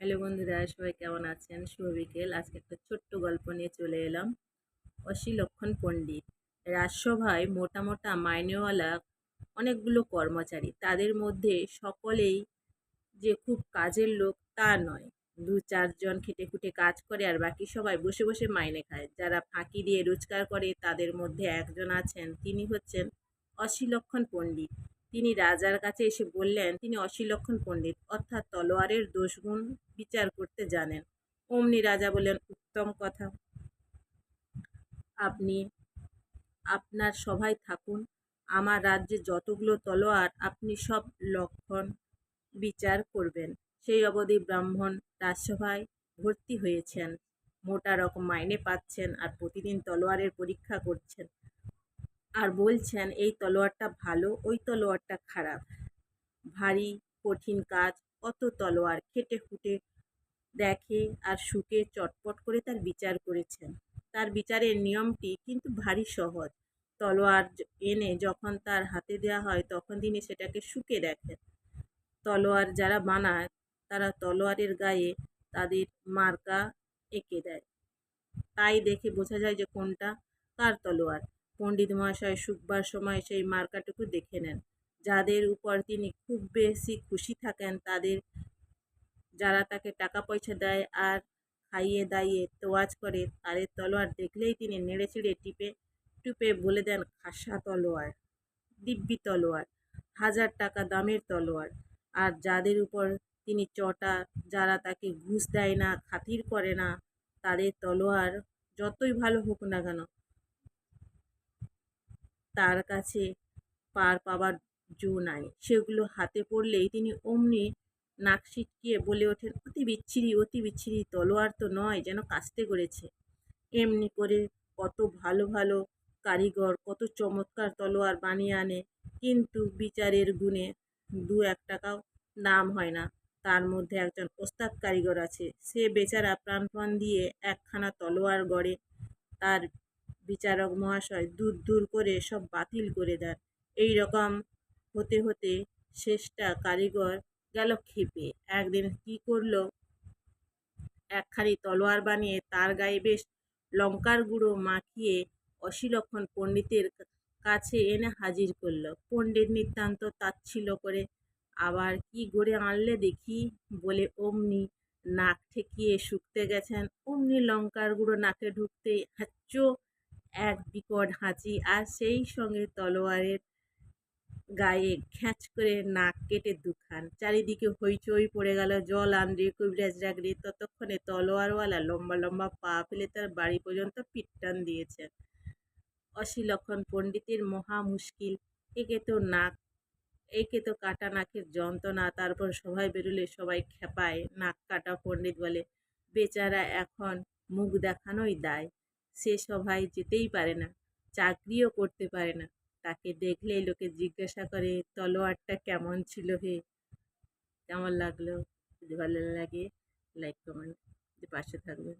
Hello বন্ধুরা, সবাই কেমন আছেন? শুভ বিকেল। আজকে একটা ছোট্ট গল্প নিয়ে চলে এলাম। অসি লক্ষণ পণ্ডিত। রাজসভায় মোটা মোটা মাইনেওয়ালা অনেকগুলো কর্মচারী। তাদের মধ্যে সকলেই যে খুব কাজের লোক তা নয়। দু চারজন খেটে খুটে কাজ করে আর বাকি সবাই বসে বসে মাইনে খায়। যারা ফাঁকি দিয়ে রোজগার করে, তাদের মধ্যে একজন আছেন, তিনি হচ্ছেন অশিলক্ষণ পণ্ডিত। তিনি রাজার কাছে এসে বললেন, তিনি অশিলক্ষণ পণ্ডিত, অর্থাৎ তলোয়ারের দোষগুণ বিচার করতে জানেন। অমনি রাজা বললেন, উত্তম কথা। আপনি, আপনার সভায় থাকুন, আমার রাজ্যে যতগুলো তলোয়ার, আপনি সব লক্ষণ বিচার করবেন। সেই অবধি ব্রাহ্মণ রাজসভায় ভর্তি হয়েছেন, মোটা রকম মাইনে পাচ্ছেন, আর প্রতিদিন তলোয়ারের পরীক্ষা করছেন। আর বলছেন, এই তলোয়ারটা ভালো, ওই তলোয়ারটা খারাপ। ভারী, কঠিন কাজ অত তলোয়ার? খেটে খুঁটে দেখে আর শুকে চটপট করে তার বিচার করেছেন। তার বিচারের নিয়মটি কিন্তু ভারী সহজ। তলোয়ার এনে যখন তার হাতে দেওয়া হয়, তখন তিনি সেটাকে শুকে দেখেন। তলোয়ার যারা বানায়, তারা তলোয়ারের গায়ে তাদের মার্কা এঁকে দেয়। তাই দেখে বোঝা যায় যে কোনটা কার তলোয়ার। পণ্ডিত মহাশয় শুকবার সময় সেই মার্কাটুকু দেখে নেন। যাদের উপর তিনি খুব বেশি খুশি থাকেন, তাদের যারা তাকে টাকা পয়সা দেয় আর খাইয়ে দাইয়ে তোয়াজ করে, তাদের তলোয়ার দেখলেই তিনি নেড়ে চেড়ে টিপে টুপে বলে দেন, খাসা তলোয়ার, দিব্যি তলোয়ার, হাজার টাকা দামের তলোয়ার। আর যাদের উপর তিনি চটা, যারা তাকে ঘুষ দেয় না, খাতির করে না, তাদের তলোয়ার যতই ভালো হোক না কেন তার কাছে পার পাবার জো নাই। সেগুলো হাতে পড়লেই তিনি অমনি নাক সিটকিয়ে বলে ওঠেন, অতি বিচ্ছিরি অতি বিচ্ছিরি, তলোয়ার তো নয়, যেন কাস্তে করেছে। এমনি করে কত ভালো ভালো কারিগর, কত চমৎকার তলোয়ার বানিয়ে আনে, কিন্তু বিচারের গুণে দু এক টাকাও দাম হয় না। তার মধ্যে একজন ওস্তাদ কারিগর আছে। সে বেচারা প্রাণপণ দিয়ে একখানা তলোয়ার গড়ে তার বিচারক মহাশয় দূর দূর করে সব বাতিল করে দেন। এই রকম হতে হতে শেষটা কারিগর গেল ক্ষেপে। একদিন কি করল? একখানি তলোয়ার বানিয়ে তার গায়ে বেশ লঙ্কার গুঁড়ো মাখিয়ে অশিলক্ষণ পণ্ডিতের কাছে এনে হাজির করল। পণ্ডিত নিতান্ত তাচ্ছিল্য করে, আবার কি গড়ে আনলে দেখি? বলে অমনি নাক ঠেকিয়ে শুকতে গেছেন। অমনি লঙ্কার গুঁড়ো নাকে ঢুকতে হাচ্চো এক বিকট হাঁচি আর সেই সঙ্গে তলোয়ারের গায়ে খ্যাঁচ করে নাক কেটে দুখান। চারিদিকে হইচই পড়ে গেল, জল আনরে কবিরাজ ডাকরে ততক্ষণে তলোয়ারওয়ালা লম্বা লম্বা পা ফেলে তার বাড়ি পর্যন্ত পিটটান দিয়েছেন অশিলক্ষণ পণ্ডিতের মহা মুশকিল। একে তো নাক, একে তো কাটা নাকের যন্ত্রণা। তারপর সবাই বেরোলে সবাই খেপায়, নাক কাটা পণ্ডিত বলে, বেচারা এখন মুখ দেখানোই দায়। সে সভায় যেতেই পারে না, চাকরিও করতে পারে না। তাকে দেখলেই লোকে জিজ্ঞাসা করে, তলোয়ারটা কেমন ছিল হে? কেমন লাগল? যদি ভালো লাগে লাইক কমেন্ট পাশে থাকবে